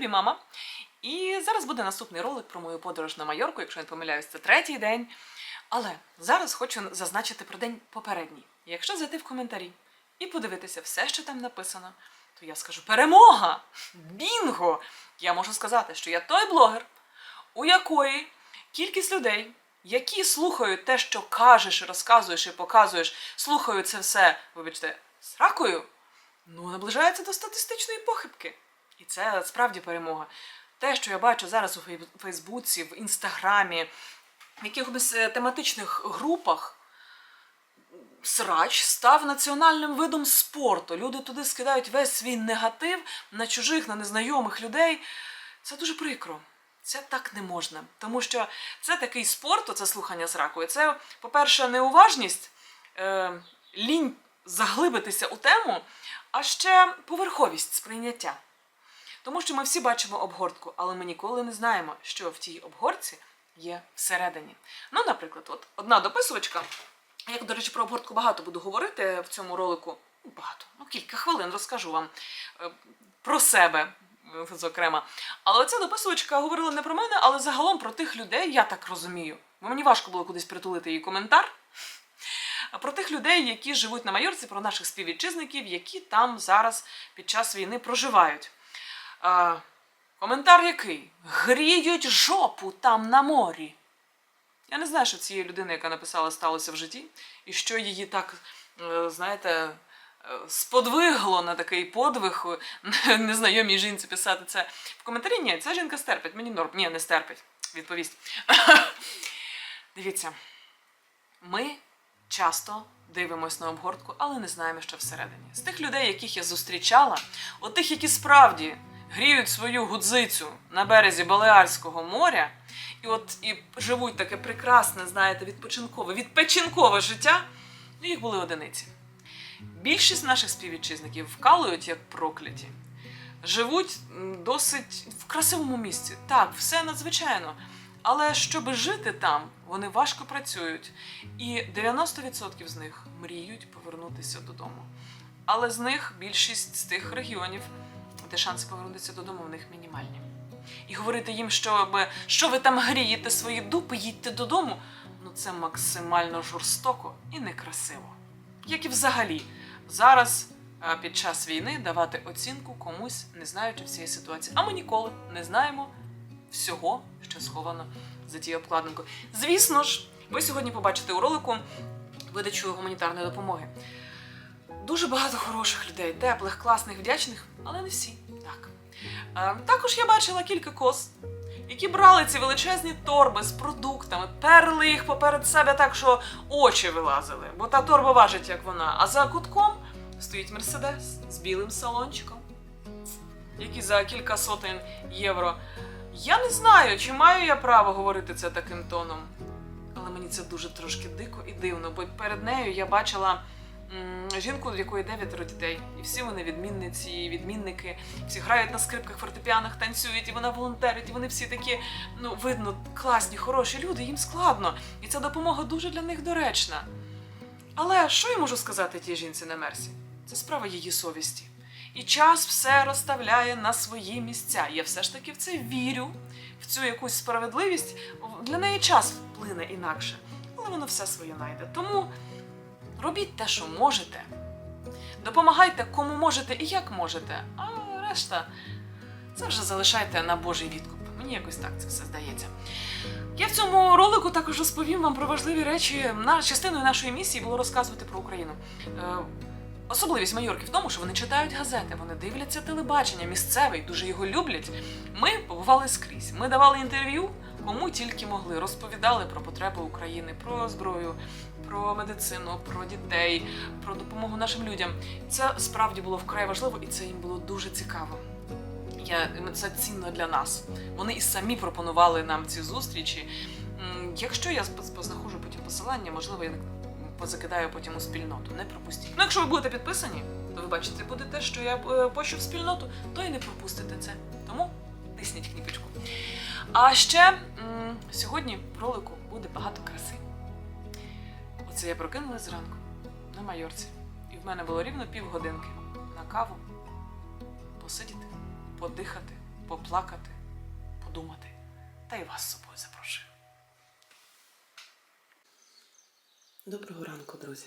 тобі, мама. І зараз буде наступний ролик про мою подорож на Майорку, якщо я не помиляюсь, це третій день. Але зараз хочу зазначити про день попередній. Якщо зайти в коментарі і подивитися все, що там написано, то я скажу перемога! Бінго! Я можу сказати, що я той блогер, у якої кількість людей, які слухають те, що кажеш, розказуєш і показуєш, слухають це все, вибачте, з ракою, ну наближається до статистичної похибки. І це справді перемога. Те, що я бачу зараз у Фейсбуці, в Інстаграмі, в якихось е, тематичних групах, срач став національним видом спорту. Люди туди скидають весь свій негатив на чужих, на незнайомих людей. Це дуже прикро. Це так не можна. Тому що це такий спорт, оце слухання з ракою. Це, по-перше, неуважність, е, лінь заглибитися у тему, а ще поверховість сприйняття. Тому що ми всі бачимо обгортку, але ми ніколи не знаємо, що в тій обгортці є всередині. Ну, наприклад, от одна дописувачка, я, до речі, про обгортку багато буду говорити в цьому ролику. Ну, Багато, ну кілька хвилин розкажу вам е, про себе, е, зокрема. Але оця дописувачка говорила не про мене, але загалом про тих людей, я так розумію. Бо мені важко було кудись притулити її коментар. Про тих людей, які живуть на Майорці, про наших співвітчизників, які там зараз під час війни проживають. А, коментар який? Гріють жопу там на морі. Я не знаю, що цієї людини, яка написала, сталося в житті, і що її так, е, знаєте, е, сподвигло на такий подвиг е, незнайомій жінці писати це в коментарі. Ні, ця жінка стерпить, мені норм. Ні, не стерпить. Відповість. Дивіться, ми часто дивимось на обгортку, але не знаємо, що всередині. З тих людей, яких я зустрічала, от тих, які справді гріють свою гудзицю на березі Балеарського моря, і от і живуть таке прекрасне, знаєте, відпочинкове, відпочинкове життя, ну їх були одиниці. Більшість наших співвітчизників вкалують як прокляті. Живуть досить в красивому місці. Так, все надзвичайно. Але щоб жити там, вони важко працюють, і 90% з них мріють повернутися додому. Але з них більшість з тих регіонів, де шанси повернутися додому, в них мінімальні. І говорити їм, що, що ви там грієте свої дупи, їдьте додому, ну це максимально жорстоко і некрасиво. Як і взагалі, зараз е, під час війни давати оцінку комусь, не знаючи всієї ситуації. А ми ніколи не знаємо всього, що сховано за тією обкладинкою. Звісно ж, ви сьогодні побачите у ролику видачу гуманітарної допомоги. Дуже багато хороших людей, теплих, класних, вдячних, але не всі. Так. Е, також я бачила кілька коз, які брали ці величезні торби з продуктами, перли їх поперед себе так, що очі вилазили, бо та торба важить, як вона. А за кутком стоїть мерседес з білим салончиком, який за кілька сотень євро. Я не знаю, чи маю я право говорити це таким тоном. Але мені це дуже трошки дико і дивно, бо перед нею я бачила жінку, в якої дев'ятеро дітей. І всі вони відмінниці, відмінники, всі грають на скрипках, фортепіанах, танцюють, і вона волонтерить, і вони всі такі, ну, видно, класні, хороші люди, їм складно. І ця допомога дуже для них доречна. Але що я можу сказати тій жінці на мерсі? Це справа її совісті. І час все розставляє на свої місця. Я все ж таки в це вірю, в цю якусь справедливість. Для неї час вплине інакше, але воно все своє найде. Тому робіть те, що можете. Допомагайте кому можете і як можете, а решта це вже залишайте на Божий відкуп. Мені якось так це все здається. Я в цьому ролику також розповім вам про важливі речі. На частиною нашої місії було розказувати про Україну. Е, Особливість Майорки в тому, що вони читають газети, вони дивляться телебачення, місцеве і дуже його люблять. Ми побували скрізь. Ми давали інтерв'ю, кому тільки могли, розповідали про потреби України, про зброю, про медицину, про дітей, про допомогу нашим людям. Це справді було вкрай важливо, і це їм було дуже цікаво. Я, це цінно для нас. Вони і самі пропонували нам ці зустрічі. Якщо я познаходжу потім посилання, можливо, я позакидаю потім у спільноту. Не пропустіть. Ну, якщо ви будете підписані, то ви бачите, буде те, що я е, пощу в спільноту, то і не пропустите це. Тому тисніть кніпочку. А ще сьогодні в ролику буде багато краси. Оце я прокинулась зранку на майорці. І в мене було рівно півгодинки на каву посидіти, подихати, поплакати, подумати, та й вас з собою запрошую. Доброго ранку, друзі.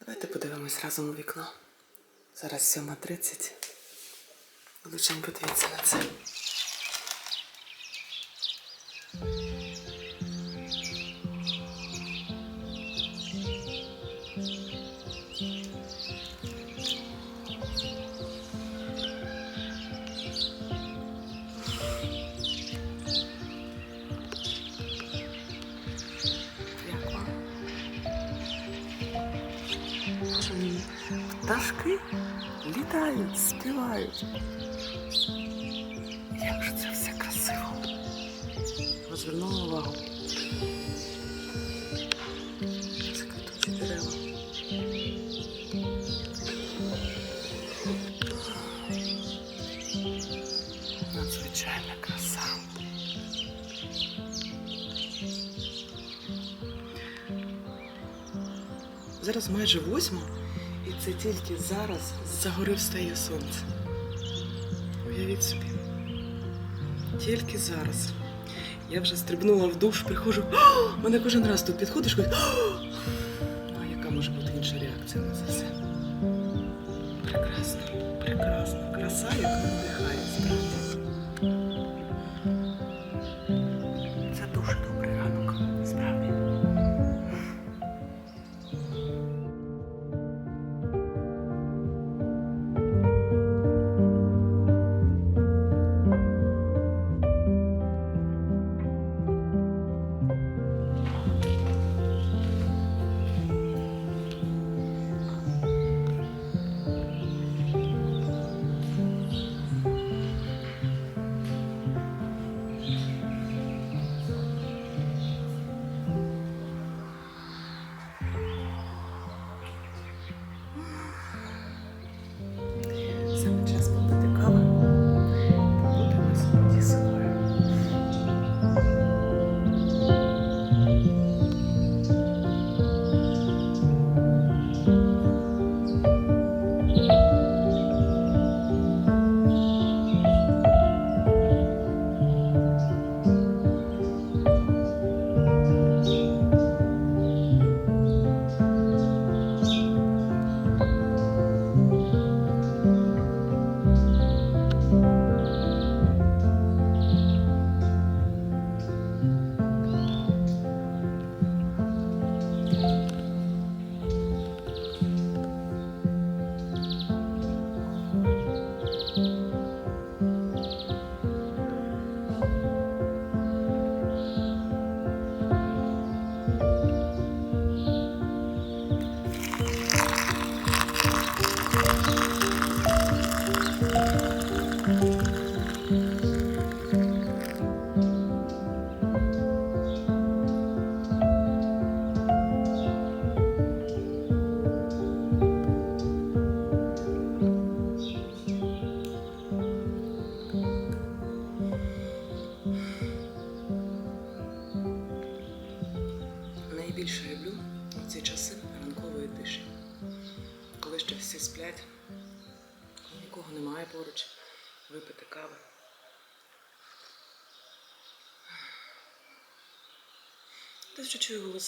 Давайте подивимось разом у вікно. Зараз 7.30. Лучень подивіться на це. Зараз майже восьма, і це тільки зараз з-за гори встає сонце. Уявіть собі. Тільки зараз. Я вже стрибнула в душ, приходжу. Мене кожен раз тут підходиш, кажуть,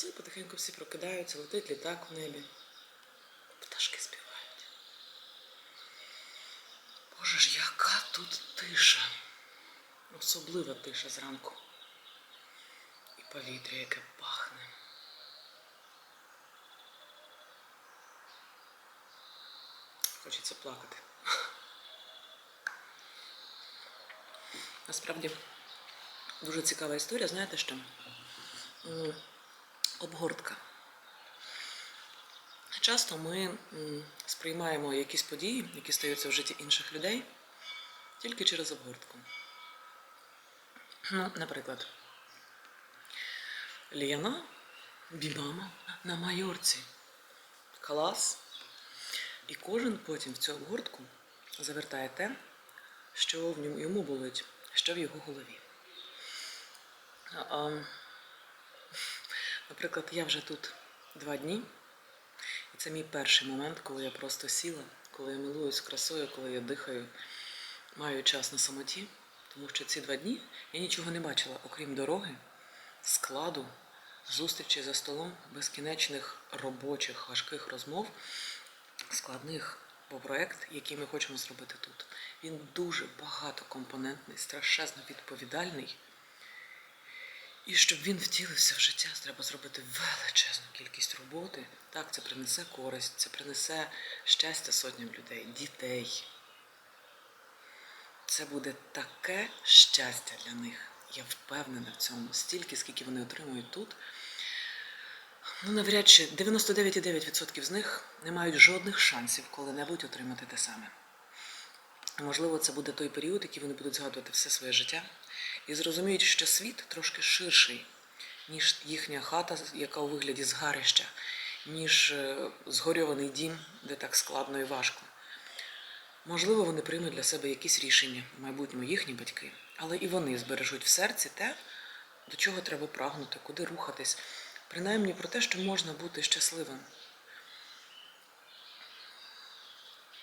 чую потихеньку всі прокидаються, летить літак в небі. Пташки співають. Боже ж, яка тут тиша. Особлива тиша зранку. І повітря, яке пахне. Хочеться плакати. Насправді дуже цікава історія, знаєте що? Обгортка. Часто ми сприймаємо якісь події, які стаються в житті інших людей, тільки через обгортку. Ну, наприклад, Лена, бімама на майорці. Клас. І кожен потім в цю обгортку завертає те, що в ньому йому болить, що в його голові. Наприклад, я вже тут два дні, і це мій перший момент, коли я просто сіла, коли я милуюсь красою, коли я дихаю маю час на самоті, тому що ці два дні я нічого не бачила, окрім дороги, складу, зустрічі за столом, безкінечних робочих важких розмов, складних. Бо проект, який ми хочемо зробити тут, він дуже багатокомпонентний, страшезно відповідальний. І щоб він втілився в життя, треба зробити величезну кількість роботи. Так, це принесе користь, це принесе щастя сотням людей, дітей. Це буде таке щастя для них. Я впевнена в цьому. Стільки, скільки вони отримують тут. Ну, навряд чи 99,9% з них не мають жодних шансів коли-небудь отримати те саме. Можливо, це буде той період, який вони будуть згадувати все своє життя, і зрозуміють, що світ трошки ширший, ніж їхня хата, яка у вигляді згарища, ніж е, згорьований дім, де так складно і важко. Можливо, вони приймуть для себе якісь рішення, в майбутньому їхні батьки, але і вони збережуть в серці те, до чого треба прагнути, куди рухатись, принаймні про те, що можна бути щасливим.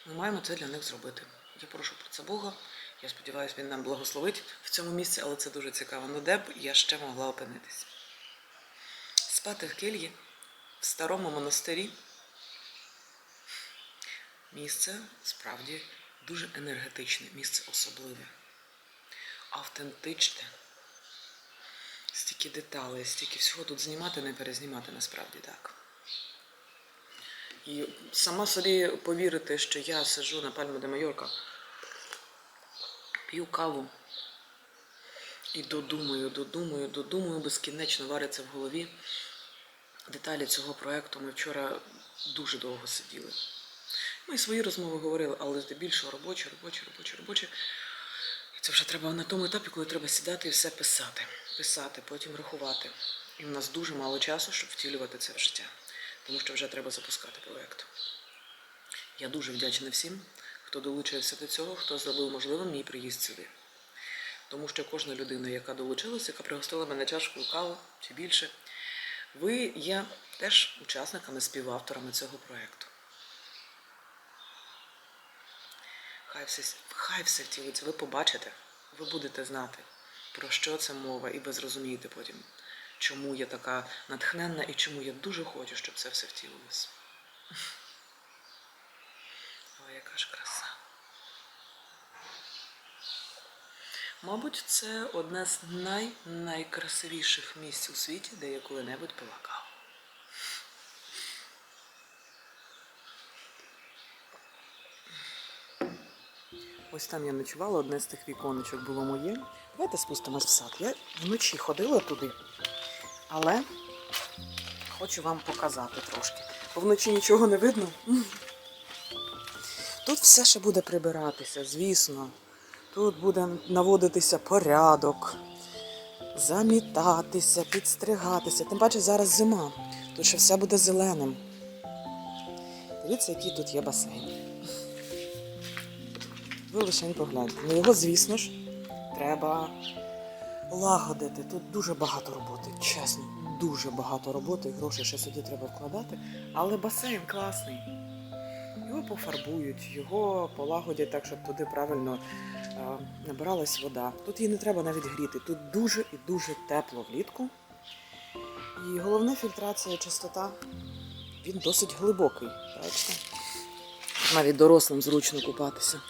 Ми маємо це для них зробити. Я прошу про це Бога. Я сподіваюся, він нам благословить в цьому місці, але це дуже цікаво. Ну де б я ще могла опинитись? Спати в кельї в старому монастирі. Місце справді дуже енергетичне, місце особливе, автентичне. Стільки деталей, стільки всього тут знімати, не перезнімати насправді так. І сама собі повірити, що я сиджу на Пальму де Майорка, п'ю каву і додумаю, додумаю, додумаю, безкінечно вариться в голові. Деталі цього проєкту ми вчора дуже довго сиділи. Ми свої розмови говорили, але здебільшого робочі, робочі, робочі, робочі. І це вже треба на тому етапі, коли треба сідати і все писати. Писати, потім рахувати. І в нас дуже мало часу, щоб втілювати це в життя. Тому що вже треба запускати проєкт. Я дуже вдячна всім, хто долучився до цього, хто зробив можливим мій приїзд сюди. Тому що кожна людина, яка долучилася, яка пригостила мене чашкою кави чи більше, ви є теж учасниками, співавторами цього проєкту. Хай все, хай все втілиться, ви побачите, ви будете знати, про що це мова, і ви зрозумієте потім, чому я така натхненна і чому я дуже хочу, щоб це все втілилось. Ой, яка ж краса. Мабуть, це одне з най-найкрасивіших місць у світі, де я коли-небудь пила. Ось там я ночувала, одне з тих віконечок було моє. Давайте спустимось в сад. Я вночі ходила туди, але хочу вам показати трошки. Бо вночі нічого не видно. Тут все ще буде прибиратися, звісно. Тут буде наводитися порядок, замітатися, підстригатися. Тим паче зараз зима. Тут ще все буде зеленим. Дивіться, який тут є басейн. Ви лише погляньте. Ну його, звісно ж, треба лагодити. Тут дуже багато роботи, чесно, дуже багато роботи, грошей ще сюди треба вкладати. Але басейн класний. Його пофарбують, його полагодять так, щоб туди правильно е, набиралась вода. Тут її не треба навіть гріти. Тут дуже і дуже тепло влітку. І головна фільтрація чистота. Він досить глибокий. Бачите? Навіть дорослим зручно купатися.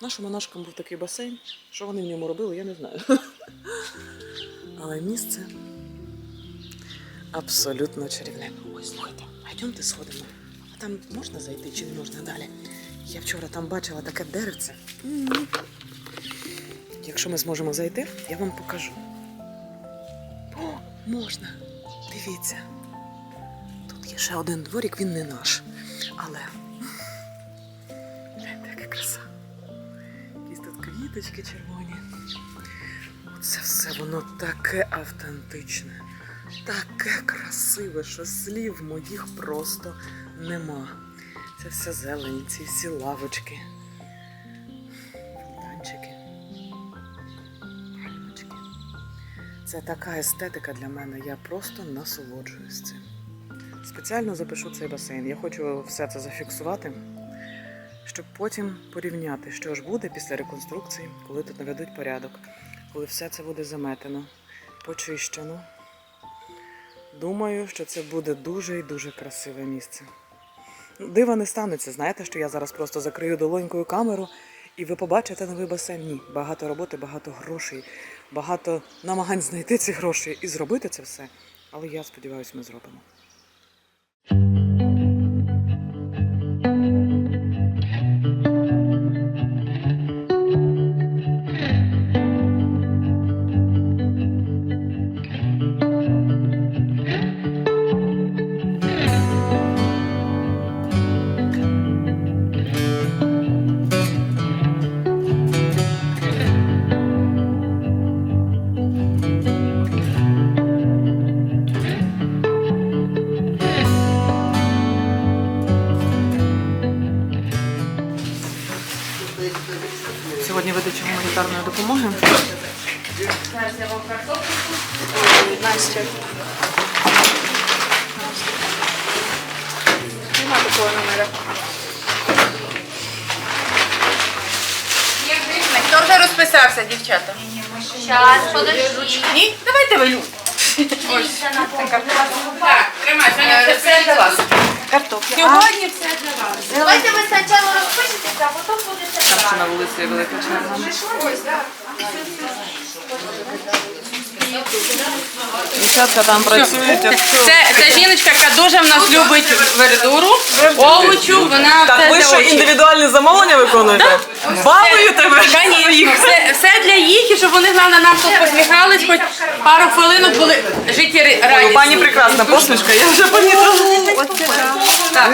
Нашим монашкам був такий басейн. Що вони в ньому робили, я не знаю. Але місце абсолютно чарівне. Ой, слухайте, а сходимо. Там можна зайти чи не можна далі? Я вчора там бачила таке деревце. Якщо ми зможемо зайти, я вам покажу. О, можна. Дивіться. Тут є ще один дворик, він не наш. Але. Гляньте, яка краса. Якісь тут квіточки червоні. Це все воно таке автентичне, таке красиве, що слів моїх просто нема. Це все зелені, ці всі лавочки, фонтанчики, пальмочки. Це така естетика для мене, я просто насолоджуюсь цим. Спеціально запишу цей басейн. Я хочу все це зафіксувати, щоб потім порівняти, що ж буде після реконструкції, коли тут наведуть порядок, коли все це буде заметено, почищено. Думаю, що це буде дуже і дуже красиве місце. Дива не станеться, знаєте, що я зараз просто закрию долонькою камеру, і ви побачите новий басейн. Ні, багато роботи, багато грошей, багато намагань знайти ці гроші і зробити це все. Але я сподіваюся, ми зробимо. Розписався, дівчата? Щас, подожди. Ні? Давайте ви. Дивіться на Так, тримай, Соня, це все для вас. Картопля. Сьогодні все для вас. Давайте ви спочатку розпишетеся, а потім будете Що брати. на вулиці велика черга. Дівчатка там працюють. Це, це жіночка, яка дуже в нас любить вердуру, овочу, вона Так, все ви що, очей. індивідуальні замовлення виконуєте? Балую тебе! Все, все для їх, і щоб вони головне нам тут посміхались, хоч пару хвилинок були життєрадісні. Пані прекрасна посмішка, я вже помітила.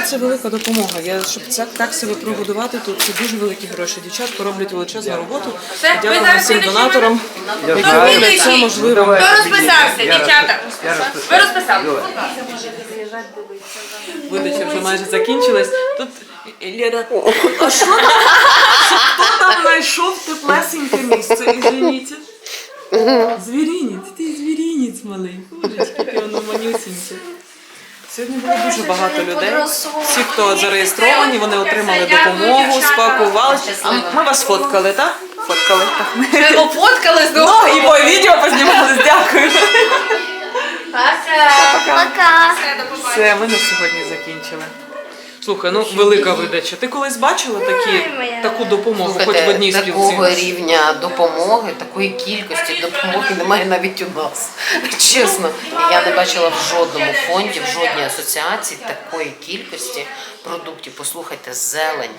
Це велика допомога. Я, щоб це так себе прогодувати, тут це дуже великі гроші. Дівчатка роблять величезну роботу. Все, ви Дякую зараз всім донаторам, які роблять це слідуючий? Хто розписався, дівчата? Ви розписали? Видача вже майже закінчилась. Тут Лера, а що там? Хто там знайшов теплесеньке місце? Извините. Звірінець, ти звірінець малий. Боже, яке воно манюсіньке. Сьогодні було дуже багато людей. Всі, хто зареєстровані, вони отримали допомогу, спакувалися. А ми вас фоткали, так? Фоткали. Так. Ви офоткали Ну, і по відео познімались, дякую. Пока. Все, ми на сьогодні закінчили. Слухай, ну велика видача. Ти колись бачила такі, таку допомогу, хоч в Слухайте, одній такого рівня допомоги, такої кількості допомоги немає навіть у нас. Чесно, я не бачила в жодному фонді, в жодній асоціації такої кількості продуктів. Послухайте, зелень,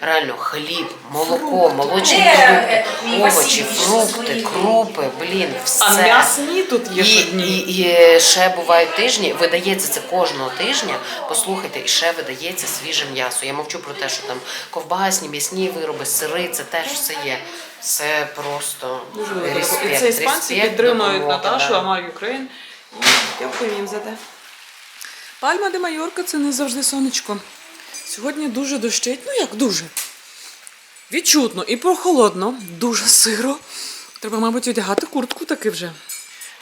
реально хліб, молоко, молочні продукти, овочі, фрукти, крупи, блін, все. А м'ясні тут є І, щодні. і, і ще бувають тижні, видається це кожного тижня. Послухайте, і ще видається свіже м'ясо. Я мовчу про те, що там ковбасні, м'ясні вироби, сири, це теж все є. Це просто Дуже велика респект. І це іспанці респект, підтримують допомога, Наташу, да. Амар Юкрейн. І Дякую їм за те. Пальма де Майорка це не завжди сонечко. Сьогодні дуже дощить, ну як дуже. Відчутно і прохолодно, дуже сиро. Треба, мабуть, одягати куртку таки вже.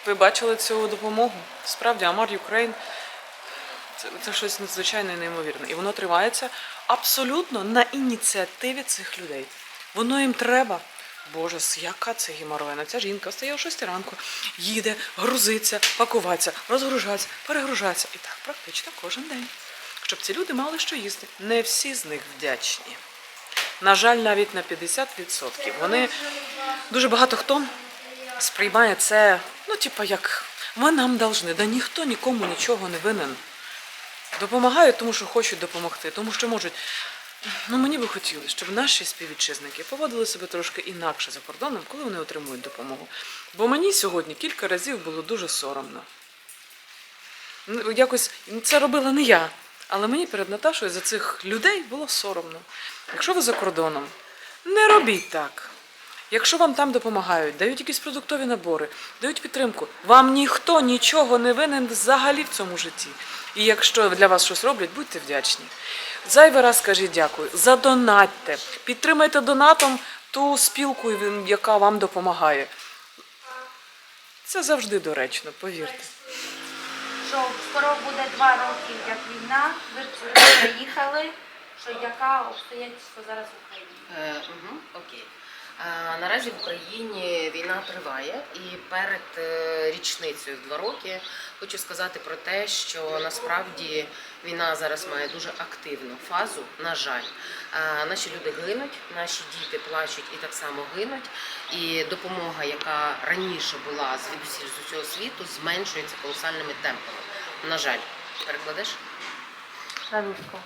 Ви бачили цю допомогу? Справді, Амар Юкрейн це, це щось надзвичайне і неймовірне. І воно тривається абсолютно на ініціативі цих людей. Воно їм треба. Боже, яка це геморойна. Ця жінка встає о 6 ранку, їде, грузиться, пакуватися, розгружається, перегружається. І так практично кожен день. Щоб ці люди мали що їсти. Не всі з них вдячні. На жаль, навіть на 50%. Вони дуже багато хто сприймає це, ну, типа, як ви нам должны. Да ніхто нікому нічого не винен. Допомагають, тому що хочуть допомогти, тому що можуть. Ну, мені би хотілося, щоб наші співвітчизники поводили себе трошки інакше за кордоном, коли вони отримують допомогу. Бо мені сьогодні кілька разів було дуже соромно. Ну, Якось це робила не я, але мені перед Наташою за цих людей було соромно. Якщо ви за кордоном, не робіть так. Якщо вам там допомагають, дають якісь продуктові набори, дають підтримку, вам ніхто нічого не винен взагалі в цьому житті. І якщо для вас щось роблять, будьте вдячні. Зайвий раз скажіть дякую, задонатьте, підтримайте донатом ту спілку, яка вам допомагає. Це завжди доречно, повірте. Що скоро буде два роки, як війна, ви приїхали. що яка обстоятельства зараз в Україні. Е, угу, окей. Наразі в Україні війна триває, і перед е, річницею в два роки хочу сказати про те, що насправді війна зараз має дуже активну фазу. На жаль, наші люди гинуть, наші діти плачуть і так само гинуть. І допомога, яка раніше була звідусіль з усього світу, зменшується колосальними темпами. На жаль, перекладеш? Traduzco.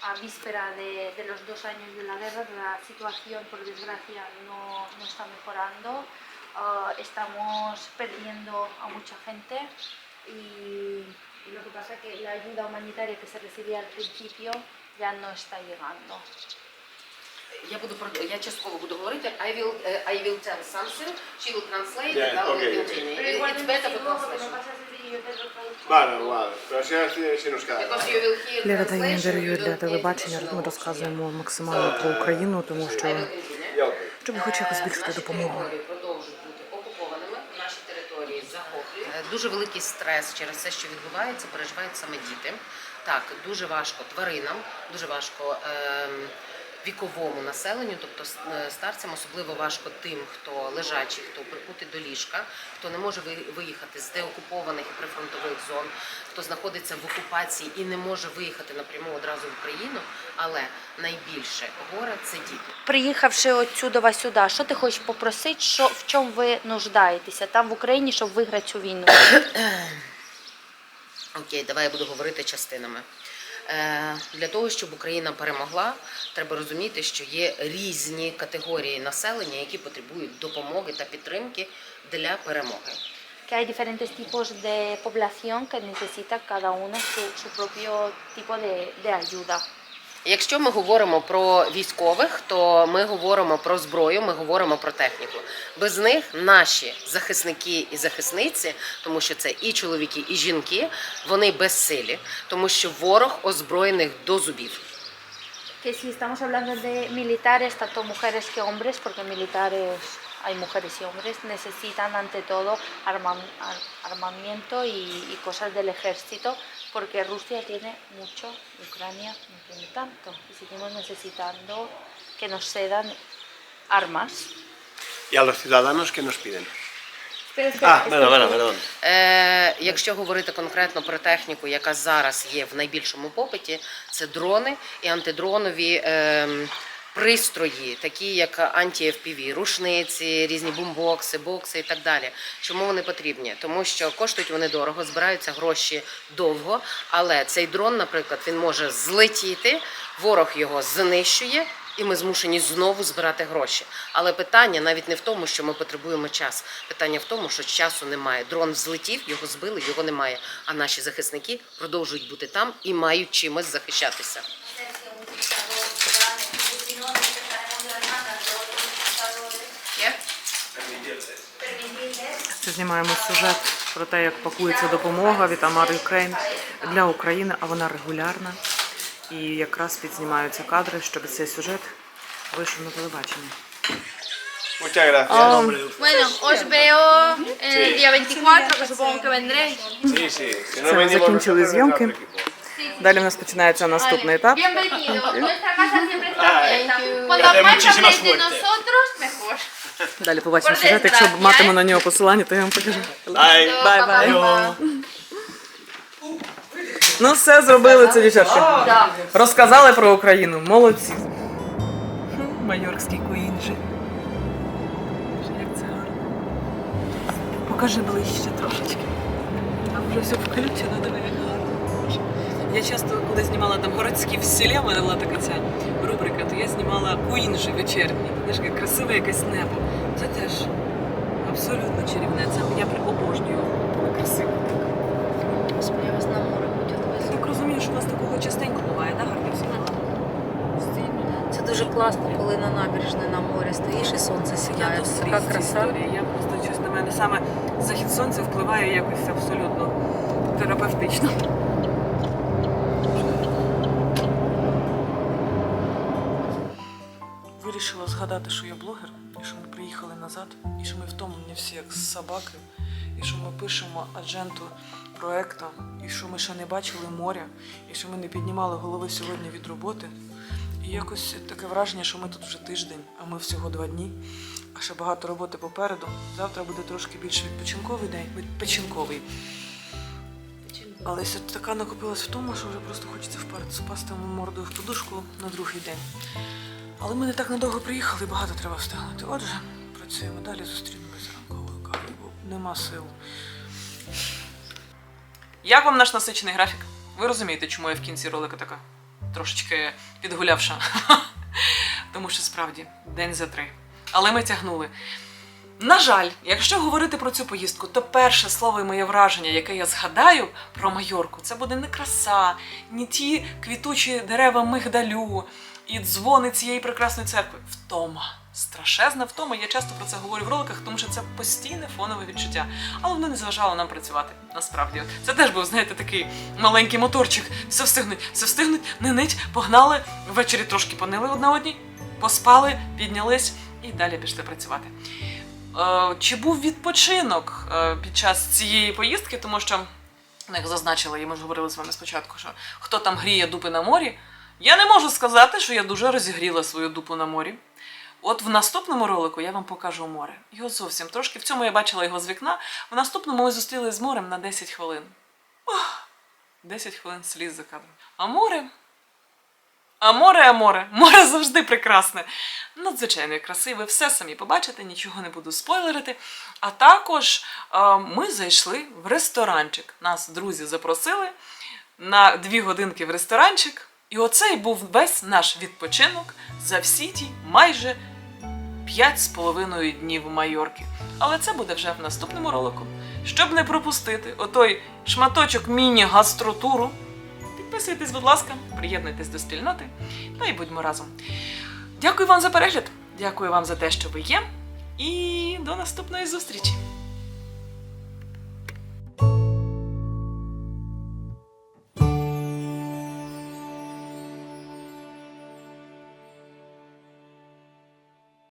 Que a, a víspera de, de los dos años de la guerra, la situación, por desgracia, no, no está mejorando. Ah, estamos perdiendo a mucha gente y, y lo que pasa es que la ayuda humanitaria que se recibía al principio ya no está llegando. Я буду про- я частково буду говорити. I will, е, I will tell something, she will translate, Yeah, and I will okay, continue. Pero It's igualmente better si for luego me translation. Дає translation, інтерв'ю для телебачення. Ми розказуємо максимально про Україну, тому що ok. щоб хоч якось Е, збільшити допомогу. продовжують бути окупованими, наші території захоплюють. Е, Дуже великий стрес через те, що відбувається, переживають саме діти. Так, дуже важко тваринам, дуже важко ем, віковому населенню, тобто е, старцям, особливо важко тим, хто лежачий, хто прикутий до ліжка, хто не може виїхати з деокупованих і прифронтових зон, хто знаходиться в окупації і не може виїхати напряму одразу в Україну. Але найбільше горе це діти. Приїхавши отсюда сюди, що ти хочеш попросити, що, в чому ви нуждаєтеся там в Україні, щоб виграти цю війну? Окей, давай я буду говорити частинами. Е, Для того, щоб Україна перемогла, треба розуміти, що є різні категорії населення, які потребують допомоги та підтримки для перемоги. Que hay diferentes tipos de población que necesita cada uno su, su propio tipo de, de ayuda. Якщо ми говоримо про військових, то ми говоримо про зброю, ми говоримо про техніку. Без них наші захисники і захисниці, тому що це і чоловіки, і жінки, вони безсилі, тому що ворог озброєних до зубів. Que si estamos hablando de militares, tanto mujeres que hombres, porque militares hay mujeres y hombres, necesitan ante todo arma- ar- armamento y, y cosas del ejército, porque Rusia tiene mucho, y Ucrania no tiene tanto. Y seguimos necesitando que nos cedan armas. ¿Y a los ciudadanos qué nos piden? Espera, espera, Ah, bueno, espera. bueno, perdón. Е, якщо говорити конкретно про техніку, яка зараз є в найбільшому попиті, це дрони і антидронові ем, пристрої, такі як анті-FPV, рушниці, різні бумбокси, бокси і так далі. Чому вони потрібні? Тому що коштують вони дорого, збираються гроші довго, але цей дрон, наприклад, він може злетіти, ворог його знищує. І ми змушені знову збирати гроші. Але питання навіть не в тому, що ми потребуємо час. Питання в тому, що часу немає. Дрон взлетів, його збили, його немає. А наші захисники продовжують бути там і мають чимось захищатися. Є? Це знімаємо сюжет про те, як пакується допомога від Амар Юкрейн для України, а вона регулярна. І якраз підзнімаються кадри, щоб цей сюжет вийшов на телебачення. Muchas gracias. Bueno, os veo el día 24, que supongo que vendréis. Sí, sí. Si no Це ми venimos закінчили nosotros, зйомки. Далі в нас починається наступний етап. Bienvenido. Nuestra casa siempre está abierta. Cuando más muchísima habléis de suerte. nosotros, mejor. Далі побачимо сюжет. Якщо матиму на нього посилання, то я вам покажу. Бай-бай. Ну все, зробили це, дівчатки. Розказали про Україну. Молодці. Майорський куінджі. Як це гарно. Покажи ближче трошечки. Там вже все включено, диви. Я часто, коли знімала там городські в селі, в мене була така ця рубрика, то я знімала куінджі вечірні. Знаєш, яке красиве якесь небо. Це теж абсолютно чарівне. Це я обожнюю, красиво. Господи, я вас на море Я так розумію, що у вас такого частенько буває, так, гарні всі? Це дуже класно, коли на набережні на морі стоїш і сонце сідає. Це така краса. історії. Я просто щось на мене саме захід сонця впливає якось абсолютно терапевтично. Вирішила згадати, що я блогер, і що ми приїхали назад, і що ми втомлені всі як собаки, і що ми пишемо адженту проекту, і що ми ще не бачили моря, і що ми не піднімали голови сьогодні від роботи. І якось таке враження, що ми тут вже тиждень, а ми всього два дні. А ще багато роботи попереду. Завтра буде трошки більш відпочинковий день, відпочинковий. Але така накопилась в тому, що вже просто хочеться вперед спасти мордою в подушку на другий день. Але ми не так надовго приїхали, багато треба встигнути. Отже, працюємо далі, зустрінемося ранковою кавою, бо нема сил. Як вам наш насичений графік? Ви розумієте, чому я в кінці ролика така трошечки підгулявша? Тому що справді день за три. Але ми тягнули. На жаль, якщо говорити про цю поїздку, то перше слово і моє враження, яке я згадаю про Майорку, це буде не краса, не ті квітучі дерева мигдалю і дзвони цієї прекрасної церкви. Втома. Страшезна втома. Я часто про це говорю в роликах, тому що це постійне фонове відчуття. Але воно не заважало нам працювати. Насправді, це теж був, знаєте, такий маленький моторчик. Все встигнуть, все встигнуть, не нить, погнали. Ввечері трошки понили одна одній, поспали, піднялись і далі пішли працювати. Е, Чи був відпочинок е, під час цієї поїздки, тому що, як зазначила, і ми ж говорили з вами спочатку, що хто там гріє дупи на морі, я не можу сказати, що я дуже розігріла свою дупу на морі. От в наступному ролику я вам покажу море. Його зовсім трошки. В цьому я бачила його з вікна. В наступному ми зустрілися з морем на 10 хвилин. Ох, 10 хвилин сліз за кадром. А море. А море, а море. Море завжди прекрасне. Надзвичайно красиве, все самі побачите, нічого не буду спойлерити. А також е, ми зайшли в ресторанчик. Нас друзі запросили на дві годинки в ресторанчик. І оцей був весь наш відпочинок за всі ті майже п'ять з половиною днів Майорки. Але це буде вже в наступному ролику. Щоб не пропустити отой шматочок міні-гастротуру, підписуйтесь, будь ласка, приєднуйтесь до спільноти та й будьмо разом. Дякую вам за перегляд, дякую вам за те, що ви є, і до наступної зустрічі!